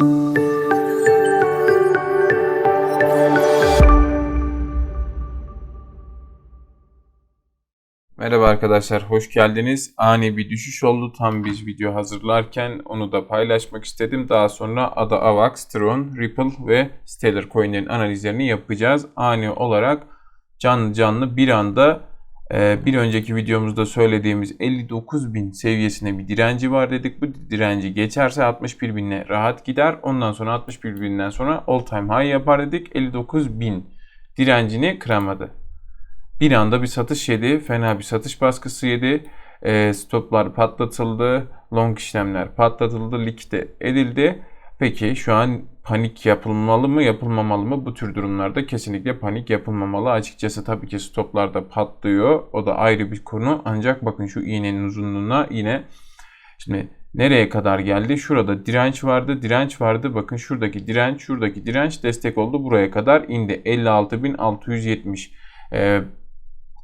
Merhaba arkadaşlar, hoş geldiniz. Ani bir düşüş oldu tam biz video hazırlarken onu da paylaşmak istedim. Daha sonra Ada Avax, Tron, Ripple ve Stellar coinlerin analizlerini yapacağız. Ani olarak canlı canlı bir anda bir önceki videomuzda söylediğimiz 59.000 seviyesine bir direnci var dedik. Bu direnci geçerse 61.000'e rahat gider. Ondan sonra 61.000'den sonra all time high yapar dedik. 59.000 direncini kıramadı. Bir anda bir satış yedi. Fena bir satış baskısı yedi. E, stoplar patlatıldı. Long işlemler patlatıldı. Likide edildi. Peki şu an panik yapılmalı mı yapılmamalı mı? Bu tür durumlarda kesinlikle panik yapılmamalı. Açıkçası tabii ki stoplar da patlıyor. O da ayrı bir konu. Ancak bakın şu iğnenin uzunluğuna yine şimdi nereye kadar geldi? Şurada direnç vardı. Direnç vardı. Bakın şuradaki direnç, şuradaki direnç destek oldu. Buraya kadar indi. 56.670. Ee,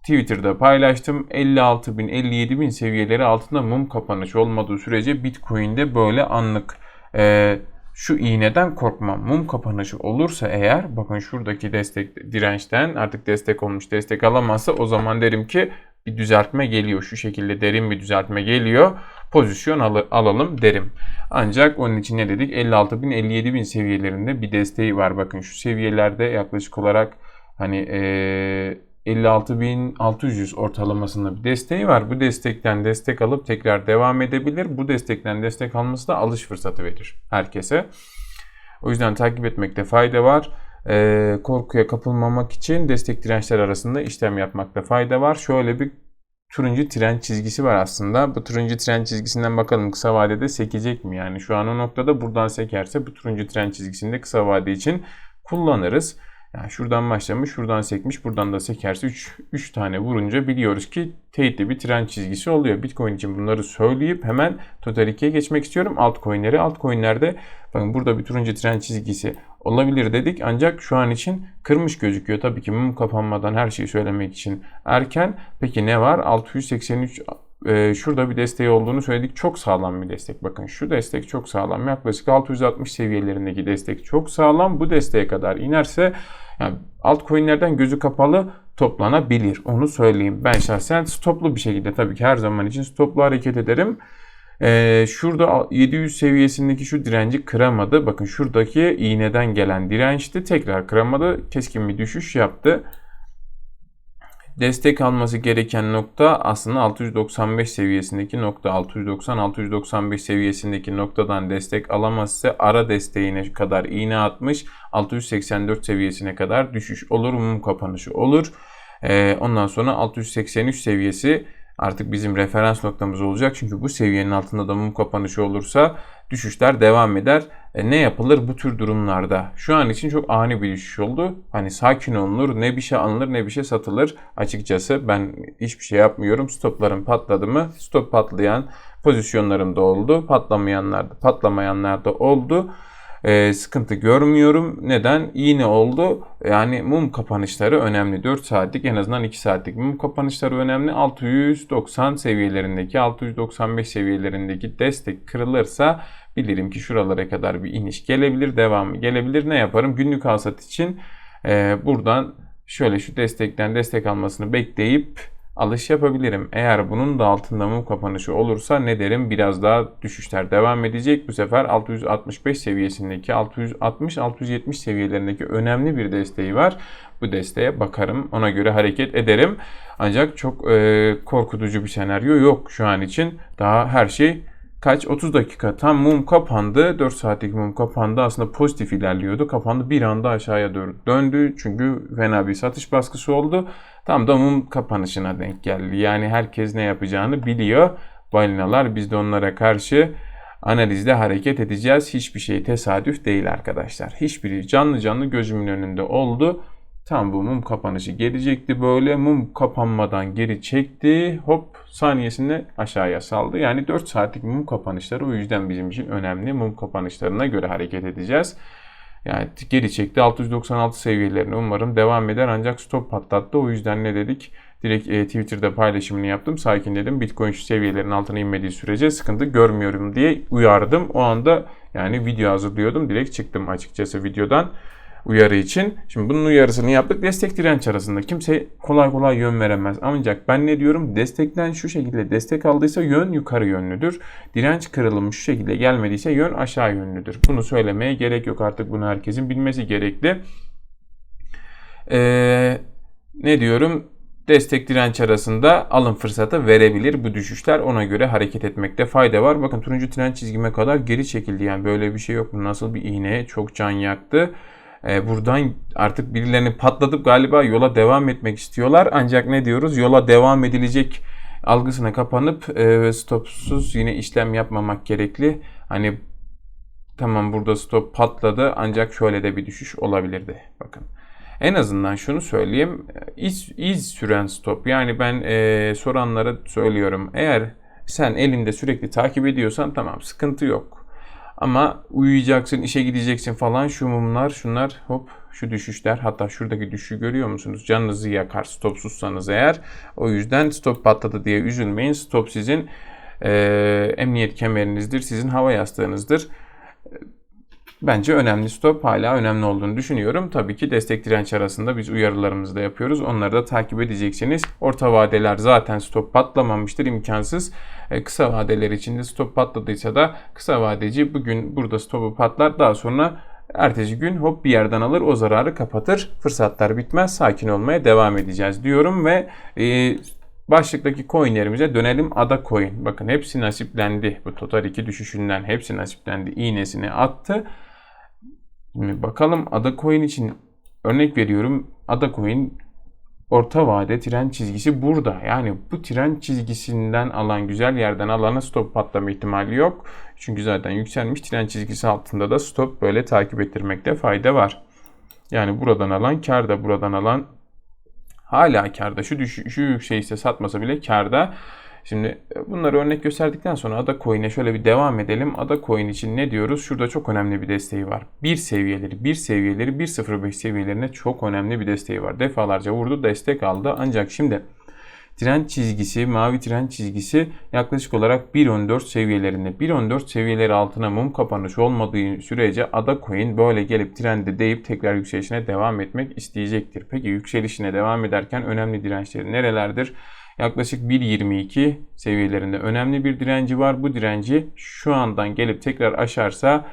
Twitter'da paylaştım. 56 bin, 57 bin seviyeleri altında mum kapanış olmadığı sürece Bitcoin'de böyle anlık e, şu iğneden korkmam. Mum kapanışı olursa eğer bakın şuradaki destek dirençten artık destek olmuş destek alamazsa o zaman derim ki bir düzeltme geliyor. Şu şekilde derin bir düzeltme geliyor. Pozisyon al alalım derim. Ancak onun için ne dedik? 56 bin 57 bin seviyelerinde bir desteği var. Bakın şu seviyelerde yaklaşık olarak hani eee 56.600 ortalamasında bir desteği var. Bu destekten destek alıp tekrar devam edebilir. Bu destekten destek alması da alış fırsatı verir herkese. O yüzden takip etmekte fayda var. Ee, korkuya kapılmamak için destek dirençler arasında işlem yapmakta fayda var. Şöyle bir turuncu tren çizgisi var aslında. Bu turuncu tren çizgisinden bakalım kısa vadede sekecek mi? Yani şu an o noktada buradan sekerse bu turuncu tren çizgisinde kısa vade için kullanırız. Yani şuradan başlamış, şuradan sekmiş, buradan da sekerse 3, 3 tane vurunca biliyoruz ki teyitli bir trend çizgisi oluyor. Bitcoin için bunları söyleyip hemen Total 2'ye geçmek istiyorum. Altcoin'leri, altcoin'lerde bakın burada bir turuncu trend çizgisi olabilir dedik. Ancak şu an için kırmış gözüküyor. Tabii ki mum kapanmadan her şeyi söylemek için erken. Peki ne var? 683 e, şurada bir desteği olduğunu söyledik. Çok sağlam bir destek. Bakın şu destek çok sağlam. Yaklaşık 660 seviyelerindeki destek çok sağlam. Bu desteğe kadar inerse yani altcoin'lerden gözü kapalı toplanabilir. Onu söyleyeyim. Ben şahsen stoplu bir şekilde tabii ki her zaman için stoplu hareket ederim. Ee, şurada 700 seviyesindeki şu direnci kıramadı. Bakın şuradaki iğneden gelen dirençti. Tekrar kıramadı. Keskin bir düşüş yaptı destek alması gereken nokta aslında 695 seviyesindeki nokta 690-695 seviyesindeki noktadan destek alamazsa ara desteğine kadar iğne atmış 684 seviyesine kadar düşüş olur mum kapanışı olur. Ee, ondan sonra 683 seviyesi artık bizim referans noktamız olacak. Çünkü bu seviyenin altında da mum kapanışı olursa düşüşler devam eder. E, ne yapılır bu tür durumlarda? Şu an için çok ani bir düşüş oldu. Hani sakin olunur, ne bir şey alınır ne bir şey satılır. Açıkçası ben hiçbir şey yapmıyorum. Stoplarım patladı mı? Stop patlayan pozisyonlarım da oldu. Patlamayanlar da, patlamayanlar da oldu e, sıkıntı görmüyorum. Neden? İğne oldu. Yani mum kapanışları önemli. 4 saatlik en azından 2 saatlik mum kapanışları önemli. 690 seviyelerindeki 695 seviyelerindeki destek kırılırsa bilirim ki şuralara kadar bir iniş gelebilir. Devamı gelebilir. Ne yaparım? Günlük alsat için e, buradan şöyle şu destekten destek almasını bekleyip alış yapabilirim. Eğer bunun da altında mum kapanışı olursa ne derim? Biraz daha düşüşler devam edecek. Bu sefer 665 seviyesindeki 660-670 seviyelerindeki önemli bir desteği var. Bu desteğe bakarım. Ona göre hareket ederim. Ancak çok e, korkutucu bir senaryo yok şu an için. Daha her şey kaç? 30 dakika. Tam mum kapandı. 4 saatlik mum kapandı. Aslında pozitif ilerliyordu. Kapandı. Bir anda aşağıya doğru döndü. Çünkü fena bir satış baskısı oldu. Tam da mum kapanışına denk geldi. Yani herkes ne yapacağını biliyor. Balinalar biz de onlara karşı analizde hareket edeceğiz. Hiçbir şey tesadüf değil arkadaşlar. Hiçbiri canlı canlı gözümün önünde oldu Tam bu mum kapanışı gelecekti böyle. Mum kapanmadan geri çekti. Hop saniyesinde aşağıya saldı. Yani 4 saatlik mum kapanışları o yüzden bizim için önemli. Mum kapanışlarına göre hareket edeceğiz. Yani geri çekti 696 seviyelerine umarım devam eder ancak stop patlattı. O yüzden ne dedik? Direkt e, Twitter'da paylaşımını yaptım. Sakinledim. Bitcoin şu seviyelerin altına inmediği sürece sıkıntı görmüyorum diye uyardım. O anda Yani video hazırlıyordum. Direkt çıktım açıkçası videodan uyarı için. Şimdi bunun uyarısını yaptık. Destek direnç arasında kimse kolay kolay yön veremez. Ancak ben ne diyorum? Destekten şu şekilde destek aldıysa yön yukarı yönlüdür. Direnç kırılımı şu şekilde gelmediyse yön aşağı yönlüdür. Bunu söylemeye gerek yok artık bunu herkesin bilmesi gerekli. Ee, ne diyorum? destek direnç arasında alım fırsatı verebilir bu düşüşler. Ona göre hareket etmekte fayda var. Bakın turuncu direnç çizgime kadar geri çekildi. Yani böyle bir şey yok. Bu nasıl bir iğne? Çok can yaktı. Ee, buradan artık birilerini patlatıp galiba yola devam etmek istiyorlar. Ancak ne diyoruz? Yola devam edilecek algısına kapanıp e, stopsuz yine işlem yapmamak gerekli. Hani tamam burada stop patladı ancak şöyle de bir düşüş olabilirdi. Bakın. En azından şunu söyleyeyim. İz, iz süren stop. Yani ben e, soranlara söylüyorum. Eğer sen elinde sürekli takip ediyorsan tamam sıkıntı yok. Ama uyuyacaksın, işe gideceksin falan şu mumlar, şunlar hop şu düşüşler. Hatta şuradaki düşüşü görüyor musunuz? Canınızı yakar stopsuzsanız eğer. O yüzden stop patladı diye üzülmeyin. Stop sizin e, emniyet kemerinizdir, sizin hava yastığınızdır. Bence önemli stop hala önemli olduğunu düşünüyorum. Tabii ki destek direnç arasında biz uyarılarımızı da yapıyoruz. Onları da takip edeceksiniz. Orta vadeler zaten stop patlamamıştır imkansız. E, kısa vadeler içinde stop patladıysa da kısa vadeci bugün burada stopu patlar daha sonra ertesi gün hop bir yerden alır o zararı kapatır. Fırsatlar bitmez sakin olmaya devam edeceğiz diyorum ve e, Başlıktaki coinlerimize dönelim. Ada coin. Bakın hepsi nasiplendi. Bu Total 2 düşüşünden hepsi nasiplendi. İğnesini attı. Şimdi bakalım Ada Coin için örnek veriyorum. Ada Coin orta vade tren çizgisi burada. Yani bu tren çizgisinden alan güzel yerden alana stop patlama ihtimali yok. Çünkü zaten yükselmiş tren çizgisi altında da stop böyle takip ettirmekte fayda var. Yani buradan alan kar da buradan alan hala karda. Şu, düş şu yükselişte satmasa bile karda. Şimdi e, bunları örnek gösterdikten sonra Ada Coin'e şöyle bir devam edelim. Ada Coin için ne diyoruz? Şurada çok önemli bir desteği var. 1 seviyeleri, 1 seviyeleri, 1.05 seviyelerine çok önemli bir desteği var. Defalarca vurdu, destek aldı. Ancak şimdi trend çizgisi, mavi trend çizgisi yaklaşık olarak 1.14 seviyelerinde. 1.14 seviyeleri altına mum kapanış olmadığı sürece Ada Coin böyle gelip trende deyip tekrar yükselişine devam etmek isteyecektir. Peki yükselişine devam ederken önemli dirençleri nerelerdir? Yaklaşık 1.22 seviyelerinde önemli bir direnci var. Bu direnci şu andan gelip tekrar aşarsa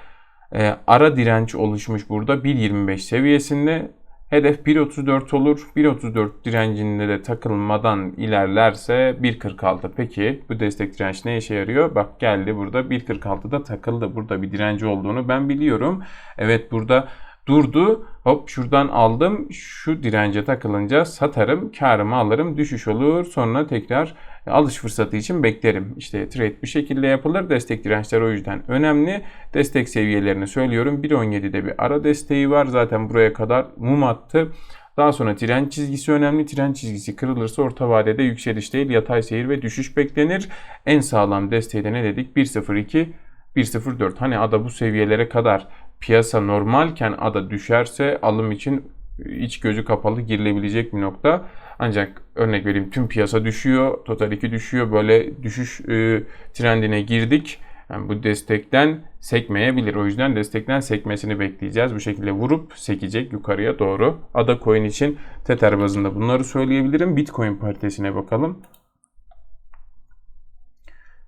e, ara direnç oluşmuş burada 1.25 seviyesinde. Hedef 1.34 olur. 1.34 direncinde de takılmadan ilerlerse 1.46. Peki bu destek direnç ne işe yarıyor? Bak geldi burada 1.46'da takıldı. Burada bir direnci olduğunu ben biliyorum. Evet burada durdu. Hop şuradan aldım. Şu dirence takılınca satarım. Karımı alırım. Düşüş olur. Sonra tekrar alış fırsatı için beklerim. İşte trade bu şekilde yapılır. Destek dirençler o yüzden önemli. Destek seviyelerini söylüyorum. 1.17'de bir ara desteği var. Zaten buraya kadar mum attı. Daha sonra tren çizgisi önemli. Tren çizgisi kırılırsa orta vadede yükseliş değil yatay seyir ve düşüş beklenir. En sağlam desteği de ne dedik? 1.02 1.04 hani ada bu seviyelere kadar piyasa normalken ada düşerse alım için iç gözü kapalı girilebilecek bir nokta. Ancak örnek vereyim tüm piyasa düşüyor, Total 2 düşüyor. Böyle düşüş e, trendine girdik. Yani bu destekten sekmeyebilir. O yüzden destekten sekmesini bekleyeceğiz. Bu şekilde vurup sekecek yukarıya doğru. Ada coin için Tether bazında bunları söyleyebilirim. Bitcoin paritesine bakalım.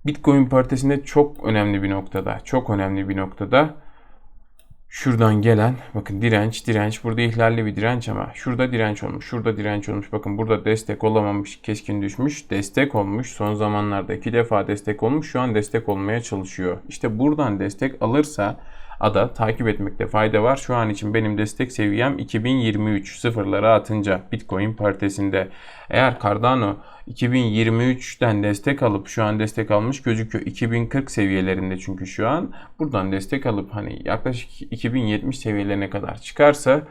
Bitcoin paritesinde çok önemli bir noktada, çok önemli bir noktada şuradan gelen bakın direnç direnç. Burada ihlalli bir direnç ama şurada direnç olmuş şurada direnç olmuş. Bakın burada destek olamamış keskin düşmüş destek olmuş. Son zamanlarda iki defa destek olmuş şu an destek olmaya çalışıyor. İşte buradan destek alırsa ada takip etmekte fayda var. Şu an için benim destek seviyem 2023 sıfırlara atınca Bitcoin paritesinde. Eğer Cardano 2023'ten destek alıp şu an destek almış gözüküyor. 2040 seviyelerinde çünkü şu an. Buradan destek alıp hani yaklaşık 2070 seviyelerine kadar çıkarsa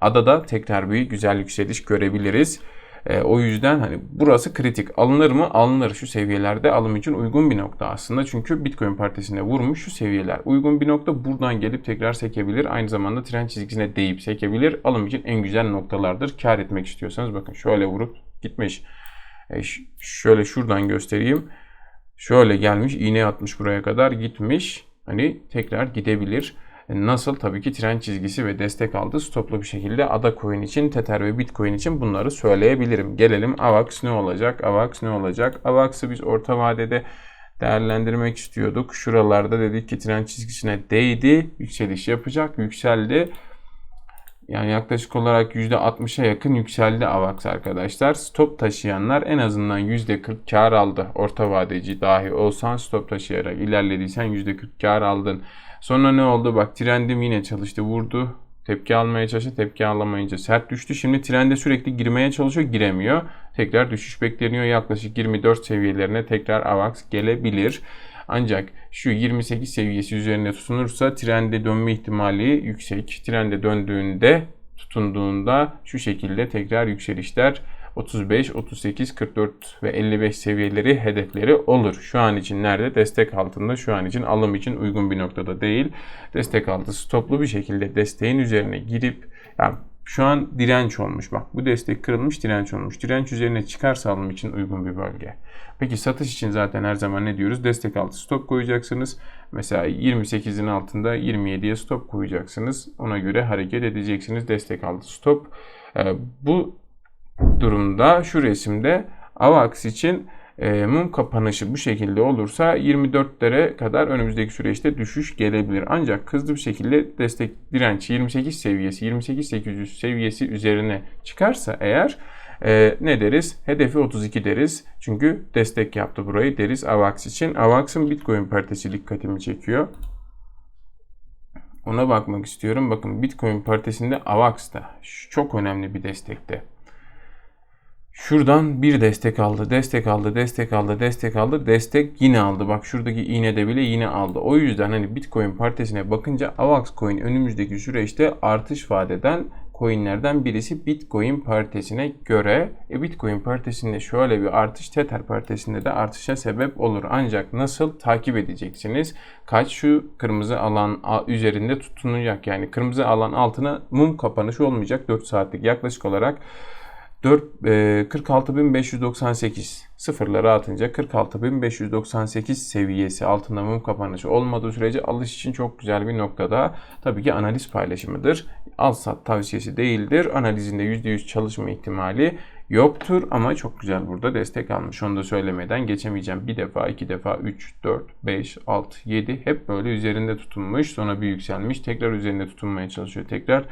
adada tekrar bir güzel yükseliş görebiliriz. E, o yüzden hani burası kritik. Alınır mı? Alınır. Şu seviyelerde alım için uygun bir nokta aslında. Çünkü Bitcoin partisine vurmuş şu seviyeler. Uygun bir nokta buradan gelip tekrar sekebilir. Aynı zamanda trend çizgisine değip sekebilir. Alım için en güzel noktalardır. Kar etmek istiyorsanız bakın şöyle vurup gitmiş. E, şöyle şuradan göstereyim. Şöyle gelmiş iğne atmış buraya kadar gitmiş. hani tekrar gidebilir. Nasıl? Tabii ki trend çizgisi ve destek aldı. Stoplu bir şekilde ADA coin için, Tether ve Bitcoin için bunları söyleyebilirim. Gelelim AVAX ne olacak? AVAX ne olacak? AVAX'ı biz orta vadede değerlendirmek istiyorduk. Şuralarda dedik ki trend çizgisine değdi. Yükseliş yapacak. Yükseldi. Yani yaklaşık olarak %60'a yakın yükseldi AVAX arkadaşlar. Stop taşıyanlar en azından %40 kar aldı. Orta vadeci dahi olsan stop taşıyarak ilerlediysen %40 kar aldın. Sonra ne oldu? Bak trendim yine çalıştı vurdu. Tepki almaya çalıştı. Tepki alamayınca sert düştü. Şimdi trende sürekli girmeye çalışıyor. Giremiyor. Tekrar düşüş bekleniyor. Yaklaşık 24 seviyelerine tekrar AVAX gelebilir. Ancak şu 28 seviyesi üzerinde tutunursa trende dönme ihtimali yüksek. Trende döndüğünde tutunduğunda şu şekilde tekrar yükselişler 35, 38, 44 ve 55 seviyeleri hedefleri olur. Şu an için nerede? Destek altında. Şu an için alım için uygun bir noktada değil. Destek altı stoplu bir şekilde desteğin üzerine girip yani şu an direnç olmuş. Bak bu destek kırılmış direnç olmuş. Direnç üzerine çıkarsa alım için uygun bir bölge. Peki satış için zaten her zaman ne diyoruz? Destek altı stop koyacaksınız. Mesela 28'in altında 27'ye stop koyacaksınız. Ona göre hareket edeceksiniz. Destek altı stop. Ee, bu durumda şu resimde AVAX için e, mum kapanışı bu şekilde olursa 24'lere kadar önümüzdeki süreçte düşüş gelebilir. Ancak hızlı bir şekilde destek direnç 28 seviyesi 28800 seviyesi üzerine çıkarsa eğer e, ne deriz? Hedefi 32 deriz. Çünkü destek yaptı burayı deriz AVAX için. AVAX'ın Bitcoin paritesi dikkatimi çekiyor. Ona bakmak istiyorum. Bakın Bitcoin paritesinde AVAX'ta çok önemli bir destekte. Şuradan bir destek aldı, destek aldı, destek aldı, destek aldı, destek yine aldı. Bak şuradaki iğnede bile yine aldı. O yüzden hani Bitcoin paritesine bakınca AVAX coin önümüzdeki süreçte artış vadeden coinlerden birisi Bitcoin paritesine göre. E Bitcoin paritesinde şöyle bir artış, Tether paritesinde de artışa sebep olur. Ancak nasıl takip edeceksiniz? Kaç şu kırmızı alan üzerinde tutunacak. Yani kırmızı alan altına mum kapanışı olmayacak 4 saatlik yaklaşık olarak 46.598 sıfırları atınca 46.598 seviyesi altında mum kapanışı olmadığı sürece alış için çok güzel bir noktada. Tabii ki analiz paylaşımıdır. Al sat tavsiyesi değildir. Analizinde %100 çalışma ihtimali yoktur ama çok güzel burada destek almış. Onu da söylemeden geçemeyeceğim. Bir defa, iki defa, 3, 4, 5, 6, 7 hep böyle üzerinde tutunmuş. Sonra bir yükselmiş. Tekrar üzerinde tutunmaya çalışıyor. Tekrar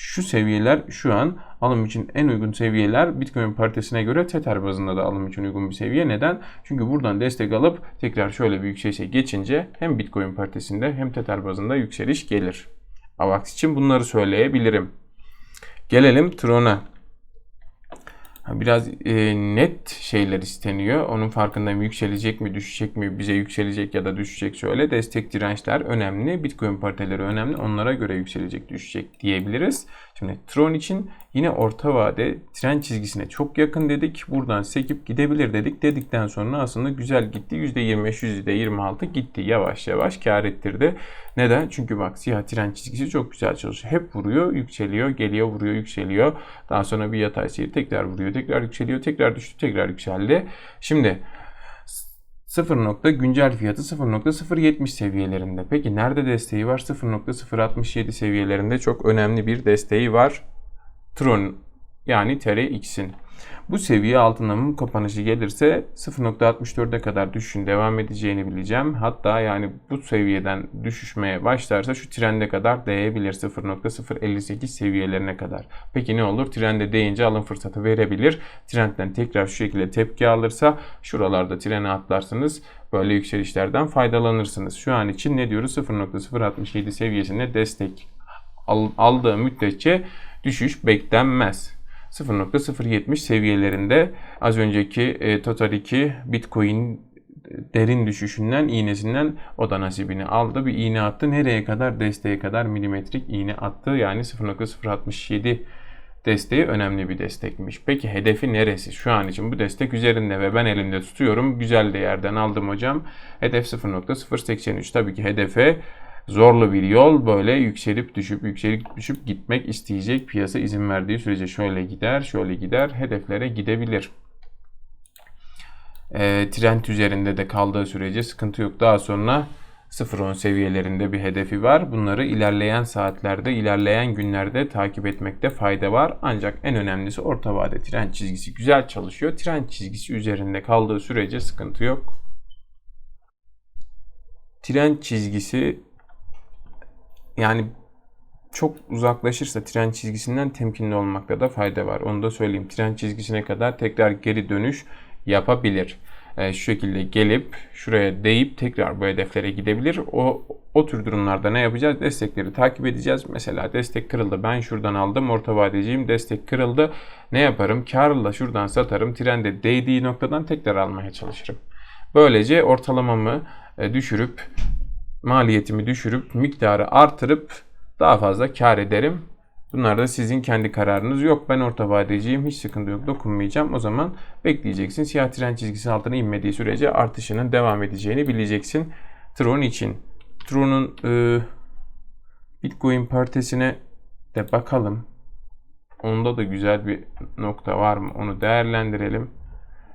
şu seviyeler şu an alım için en uygun seviyeler Bitcoin paritesine göre Tether bazında da alım için uygun bir seviye. Neden? Çünkü buradan destek alıp tekrar şöyle bir yükselişe geçince hem Bitcoin paritesinde hem Tether bazında yükseliş gelir. AVAX için bunları söyleyebilirim. Gelelim Tron'a. Biraz e, net şeyler isteniyor. Onun farkındayım. Yükselecek mi, düşecek mi, bize yükselecek ya da düşecek şöyle. Destek dirençler önemli. Bitcoin pariteleri önemli. Onlara göre yükselecek, düşecek diyebiliriz. Şimdi Tron için yine orta vade trend çizgisine çok yakın dedik. Buradan sekip gidebilir dedik. Dedikten sonra aslında güzel gitti. %25, %26 gitti. Yavaş yavaş kar ettirdi. Neden? Çünkü bak siyah trend çizgisi çok güzel çalışıyor. Hep vuruyor, yükseliyor, geliyor, vuruyor, yükseliyor. Daha sonra bir yatay seyir tekrar vuruyor, tekrar yükseliyor, tekrar düştü, tekrar yükseldi. Şimdi 0 nokta güncel fiyatı 0.070 seviyelerinde. Peki nerede desteği var? 0.067 seviyelerinde çok önemli bir desteği var. Tron yani TRX'in. Bu seviye altında mum kapanışı gelirse 0.64'e kadar düşüşün devam edeceğini bileceğim. Hatta yani bu seviyeden düşüşmeye başlarsa şu trende kadar değebilir 0.058 seviyelerine kadar. Peki ne olur? Trende değince alım fırsatı verebilir. Trendden tekrar şu şekilde tepki alırsa şuralarda trene atlarsınız. Böyle yükselişlerden faydalanırsınız. Şu an için ne diyoruz? 0.067 seviyesinde destek aldığı müddetçe düşüş beklenmez. 0.070 seviyelerinde az önceki e, Total 2 Bitcoin derin düşüşünden iğnesinden o da nasibini aldı. Bir iğne attı. Nereye kadar? Desteğe kadar milimetrik iğne attı. Yani 0.067 desteği önemli bir destekmiş. Peki hedefi neresi? Şu an için bu destek üzerinde ve ben elimde tutuyorum. Güzel de yerden aldım hocam. Hedef 0.083. Tabii ki hedefe zorlu bir yol böyle yükselip düşüp yükselip düşüp gitmek isteyecek piyasa izin verdiği sürece şöyle gider şöyle gider hedeflere gidebilir. E, trend üzerinde de kaldığı sürece sıkıntı yok. Daha sonra 0.10 seviyelerinde bir hedefi var. Bunları ilerleyen saatlerde, ilerleyen günlerde takip etmekte fayda var. Ancak en önemlisi orta vade trend çizgisi güzel çalışıyor. Trend çizgisi üzerinde kaldığı sürece sıkıntı yok. Trend çizgisi yani çok uzaklaşırsa tren çizgisinden temkinli olmakta da fayda var. Onu da söyleyeyim. Tren çizgisine kadar tekrar geri dönüş yapabilir. E, şu şekilde gelip şuraya değip tekrar bu hedeflere gidebilir. O o tür durumlarda ne yapacağız? Destekleri takip edeceğiz. Mesela destek kırıldı. Ben şuradan aldım. Orta vadeciyim. Destek kırıldı. Ne yaparım? Karla şuradan satarım. Trende değdiği noktadan tekrar almaya çalışırım. Böylece ortalamamı e, düşürüp maliyetimi düşürüp miktarı artırıp daha fazla kar ederim. Bunlar da sizin kendi kararınız yok. Ben orta vadeciyim. Hiç sıkıntı yok. Dokunmayacağım. O zaman bekleyeceksin. Siyah tren çizgisinin altına inmediği sürece artışının devam edeceğini bileceksin. Tron için. Tron'un e, Bitcoin paritesine de bakalım. Onda da güzel bir nokta var mı? Onu değerlendirelim.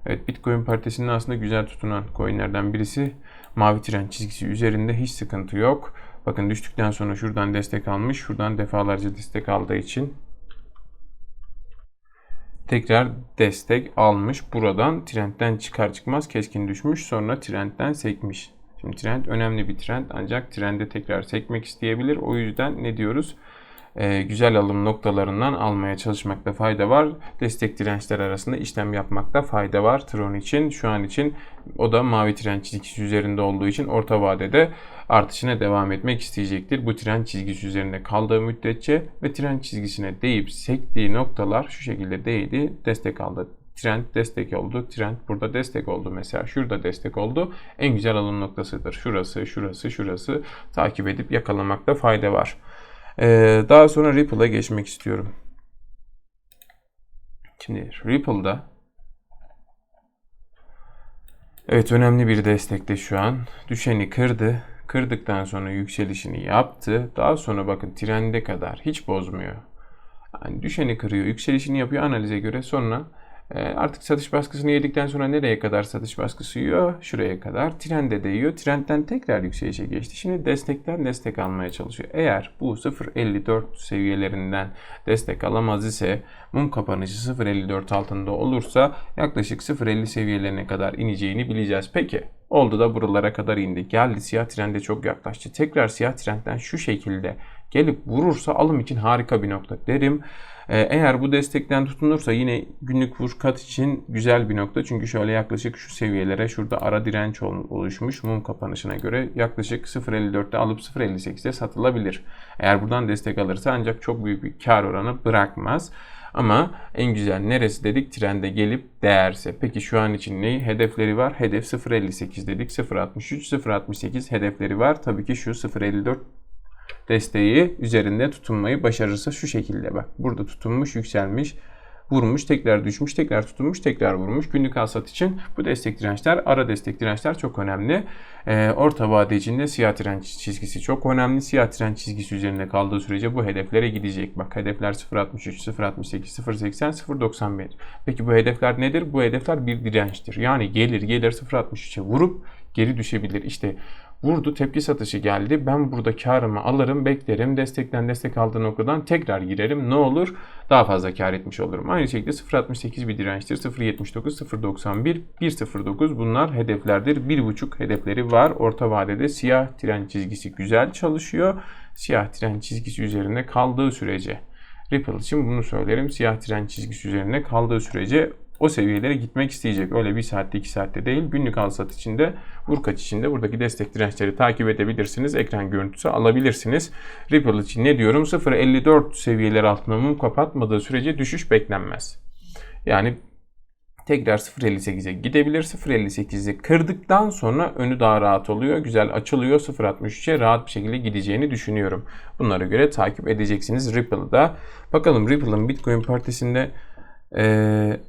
Evet Bitcoin paritesinin aslında güzel tutunan coinlerden birisi. Mavi tren çizgisi üzerinde hiç sıkıntı yok. Bakın düştükten sonra şuradan destek almış. Şuradan defalarca destek aldığı için tekrar destek almış. Buradan trendten çıkar çıkmaz keskin düşmüş. Sonra trendten sekmiş. Şimdi trend önemli bir trend ancak trende tekrar sekmek isteyebilir. O yüzden ne diyoruz? E, güzel alım noktalarından almaya çalışmakta fayda var. Destek dirençler arasında işlem yapmakta fayda var. Tron için şu an için o da mavi tren çizgisi üzerinde olduğu için orta vadede artışına devam etmek isteyecektir. Bu tren çizgisi üzerinde kaldığı müddetçe ve tren çizgisine değip sektiği noktalar şu şekilde değdi, destek aldı. Trend destek oldu. Trend burada destek oldu mesela. Şurada destek oldu. En güzel alım noktasıdır. Şurası, şurası, şurası takip edip yakalamakta fayda var. Ee, daha sonra Ripple'a geçmek istiyorum. Şimdi Ripple'da Evet önemli bir destekte şu an. Düşeni kırdı. Kırdıktan sonra yükselişini yaptı. Daha sonra bakın trende kadar hiç bozmuyor. Yani düşeni kırıyor, yükselişini yapıyor analize göre. Sonra artık satış baskısını yedikten sonra nereye kadar satış baskısı yiyor? Şuraya kadar. Trende değiyor. Trendten tekrar yükselişe geçti. Şimdi destekten destek almaya çalışıyor. Eğer bu 0.54 seviyelerinden destek alamaz ise mum kapanışı 0.54 altında olursa yaklaşık 0.50 seviyelerine kadar ineceğini bileceğiz. Peki oldu da buralara kadar indi. Geldi siyah trende çok yaklaştı. Tekrar siyah trendten şu şekilde gelip vurursa alım için harika bir nokta derim. Ee, eğer bu destekten tutunursa yine günlük vur kat için güzel bir nokta. Çünkü şöyle yaklaşık şu seviyelere şurada ara direnç oluşmuş mum kapanışına göre yaklaşık 0.54'te alıp 0.58'de satılabilir. Eğer buradan destek alırsa ancak çok büyük bir kar oranı bırakmaz. Ama en güzel neresi dedik trende gelip değerse. Peki şu an için ne hedefleri var? Hedef 0.58 dedik. 0.63, 0.68 hedefleri var. Tabii ki şu 0.54 desteği üzerinde tutunmayı başarırsa şu şekilde bak. Burada tutunmuş, yükselmiş, vurmuş, tekrar düşmüş, tekrar tutunmuş, tekrar vurmuş. Günlük alsat için bu destek dirençler, ara destek dirençler çok önemli. Ee, orta vade içinde siyah direnç çizgisi çok önemli. Siyah direnç çizgisi üzerinde kaldığı sürece bu hedeflere gidecek. Bak hedefler 0.63, 0.68, 0.80, 0.91. Peki bu hedefler nedir? Bu hedefler bir dirençtir. Yani gelir gelir 0.63'e vurup geri düşebilir. İşte Vurdu tepki satışı geldi. Ben burada karımı alırım beklerim. Destekten destek aldığı noktadan tekrar girerim. Ne olur? Daha fazla kar etmiş olurum. Aynı şekilde 0.68 bir dirençtir. 0.79, 0.91, 1.09 bunlar hedeflerdir. 1.5 hedefleri var. Orta vadede siyah tren çizgisi güzel çalışıyor. Siyah tren çizgisi üzerinde kaldığı sürece Ripple için bunu söylerim. Siyah tren çizgisi üzerinde kaldığı sürece o seviyelere gitmek isteyecek. Öyle bir saatte iki saatte değil. Günlük al sat içinde vurkaç içinde buradaki destek dirençleri takip edebilirsiniz. Ekran görüntüsü alabilirsiniz. Ripple için ne diyorum? 0.54 seviyeler altında mum kapatmadığı sürece düşüş beklenmez. Yani tekrar 0.58'e gidebilir. 0.58'i kırdıktan sonra önü daha rahat oluyor. Güzel açılıyor. 0.63'e rahat bir şekilde gideceğini düşünüyorum. Bunlara göre takip edeceksiniz Ripple'da. Bakalım Ripple'ın Bitcoin partisinde ee,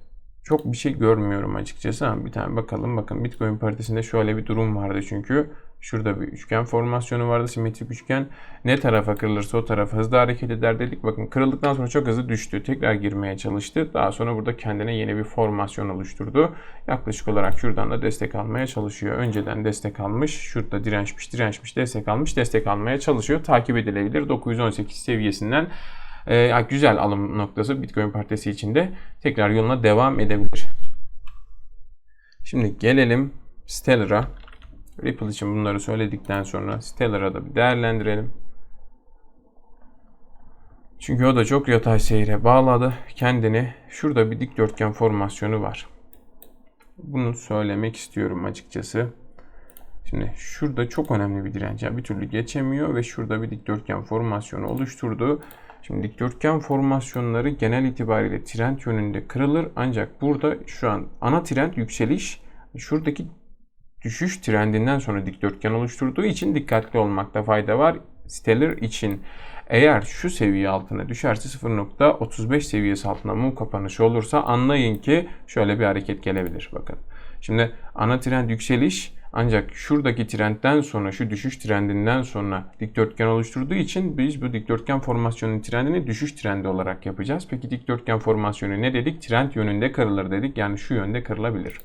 çok bir şey görmüyorum açıkçası ama bir tane bakalım. Bakın Bitcoin paritesinde şöyle bir durum vardı çünkü. Şurada bir üçgen formasyonu vardı. Simetrik üçgen. Ne tarafa kırılırsa o tarafa hızlı hareket eder dedik. Bakın kırıldıktan sonra çok hızlı düştü. Tekrar girmeye çalıştı. Daha sonra burada kendine yeni bir formasyon oluşturdu. Yaklaşık olarak şuradan da destek almaya çalışıyor. Önceden destek almış. Şurada dirençmiş, dirençmiş, destek almış, destek almaya çalışıyor. Takip edilebilir. 918 seviyesinden e, güzel alım noktası Bitcoin partisi içinde tekrar yoluna devam edebilir. Şimdi gelelim Stellar'a. Ripple için bunları söyledikten sonra Stellar'a da bir değerlendirelim. Çünkü o da çok yatay seyre bağladı kendini. Şurada bir dikdörtgen formasyonu var. Bunu söylemek istiyorum açıkçası. Şimdi şurada çok önemli bir direnç. Yani bir türlü geçemiyor ve şurada bir dikdörtgen formasyonu oluşturdu. Şimdi dikdörtgen formasyonları genel itibariyle trend yönünde kırılır. Ancak burada şu an ana trend yükseliş. Şuradaki düşüş trendinden sonra dikdörtgen oluşturduğu için dikkatli olmakta fayda var. Stellar için eğer şu seviye altına düşerse 0.35 seviyesi altına mum kapanışı olursa anlayın ki şöyle bir hareket gelebilir. Bakın. Şimdi ana trend yükseliş ancak şuradaki trendden sonra şu düşüş trendinden sonra dikdörtgen oluşturduğu için biz bu dikdörtgen formasyonun trendini düşüş trendi olarak yapacağız. Peki dikdörtgen formasyonu ne dedik? Trend yönünde kırılır dedik. Yani şu yönde kırılabilir.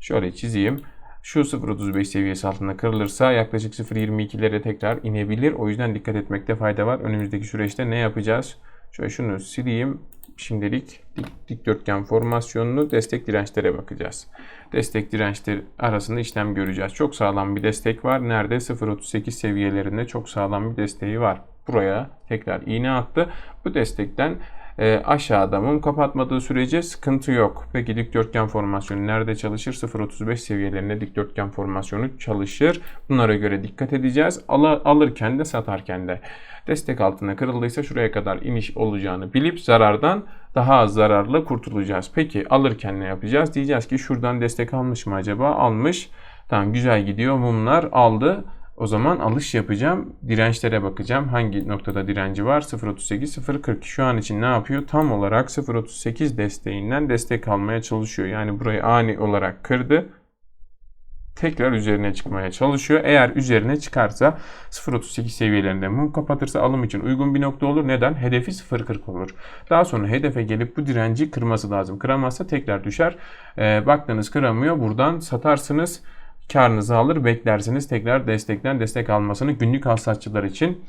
Şöyle çizeyim. Şu 0.35 seviyesi altında kırılırsa yaklaşık 0.22'lere tekrar inebilir. O yüzden dikkat etmekte fayda var. Önümüzdeki süreçte ne yapacağız? Şöyle şunu sileyim. Şimdilik dik, dikdörtgen formasyonunu destek dirençlere bakacağız. Destek dirençler arasında işlem göreceğiz. Çok sağlam bir destek var. Nerede? 0.38 seviyelerinde çok sağlam bir desteği var. Buraya tekrar iğne attı. Bu destekten e, aşağıda mum kapatmadığı sürece sıkıntı yok. Peki dikdörtgen formasyonu nerede çalışır? 0.35 seviyelerinde dikdörtgen formasyonu çalışır. Bunlara göre dikkat edeceğiz. Al alırken de satarken de. Destek altına kırıldıysa şuraya kadar iniş olacağını bilip zarardan daha az zararla kurtulacağız. Peki alırken ne yapacağız? Diyeceğiz ki şuradan destek almış mı acaba? Almış. Tamam güzel gidiyor. Mumlar aldı. O zaman alış yapacağım. Dirençlere bakacağım. Hangi noktada direnci var? 0.38, 0.40. Şu an için ne yapıyor? Tam olarak 0.38 desteğinden destek almaya çalışıyor. Yani burayı ani olarak kırdı. Tekrar üzerine çıkmaya çalışıyor. Eğer üzerine çıkarsa 0.38 seviyelerinde mum kapatırsa alım için uygun bir nokta olur. Neden? Hedefi 0.40 olur. Daha sonra hedefe gelip bu direnci kırması lazım. Kıramazsa tekrar düşer. Ee, baktınız kıramıyor. Buradan satarsınız karınızı alır beklersiniz tekrar destekten destek almasını günlük alsatçılar için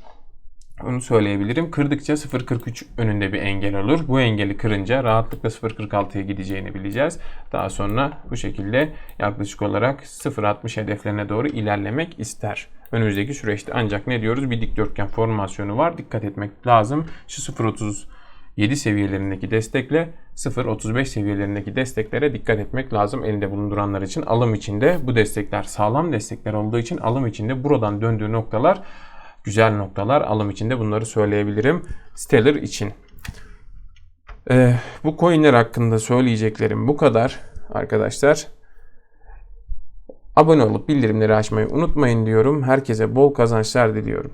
onu söyleyebilirim. Kırdıkça 0.43 önünde bir engel olur. Bu engeli kırınca rahatlıkla 0.46'ya gideceğini bileceğiz. Daha sonra bu şekilde yaklaşık olarak 0.60 hedeflerine doğru ilerlemek ister. Önümüzdeki süreçte ancak ne diyoruz? Bir dikdörtgen formasyonu var. Dikkat etmek lazım. Şu 0.30 7 seviyelerindeki destekle 0.35 seviyelerindeki desteklere dikkat etmek lazım elinde bulunduranlar için. Alım içinde bu destekler sağlam destekler olduğu için alım içinde buradan döndüğü noktalar güzel noktalar. Alım içinde bunları söyleyebilirim. Stellar için. Ee, bu coinler hakkında söyleyeceklerim bu kadar arkadaşlar. Abone olup bildirimleri açmayı unutmayın diyorum. Herkese bol kazançlar diliyorum.